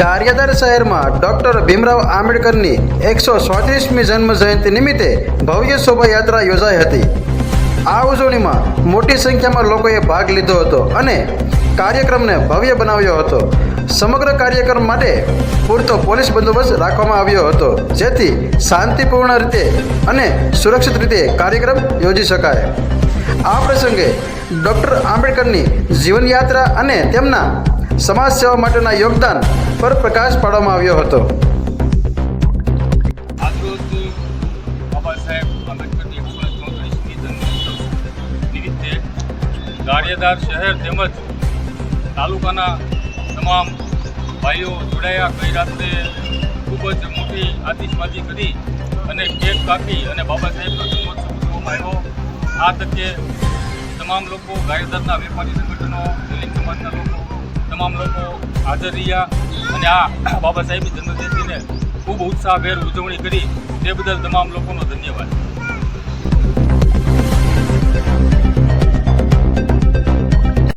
ગારિયાદાર શહેરમાં ડોક્ટર ભીમરાવ આંબેડકરની એકસો ચોત્રીસમી જન્મ જયંતિ નિમિત્તે ભવ્ય શોભાયાત્રા યોજાઈ હતી. આ ઉજવણીમાં મોટી સંખ્યામાં લોકોએ ભાગ લીધો હતો અને કાર્યક્રમને ભવ્ય બનાવ્યો હતો. સમગ્ર કાર્યક્રમ માટે પૂરતો પોલીસ બંદોબસ્ત રાખવામાં આવ્યો હતો, જેથી શાંતિપૂર્ણ રીતે અને સુરક્ષિત રીતે કાર્યક્રમ યોજી શકાય. આ પ્રસંગે ડૉક્ટર આંબેડકરની જીવનયાત્રા અને તેમના સમાજ સેવા માટેના યોગદાન પર પ્રકાશ પાડવામાં આવ્યો હતો. નિમિત્તે શહેર તેમજ તાલુકાના તમામ ભાઈઓ જોડાયા. ગઈ રાત્રે ખૂબ જ મોટી આતિશબાજી કરી અને કેક કાપી અને બાબા સાહેબનો જન્મોત્સવ ઉજવવામાં આવ્યો. આ તકે તમામ લોકો ગારિયાદારના વેપારી સંગઠનો દલિત સમાજના લોકો તમામ લોકો હાજર રહ્યા અને આ બાબા સાહેબની જન્મજયંતિને ખૂબ ઉત્સાહભેર ઉજવણી કરી તે બદલ તમામ લોકોનો ધન્યવાદ.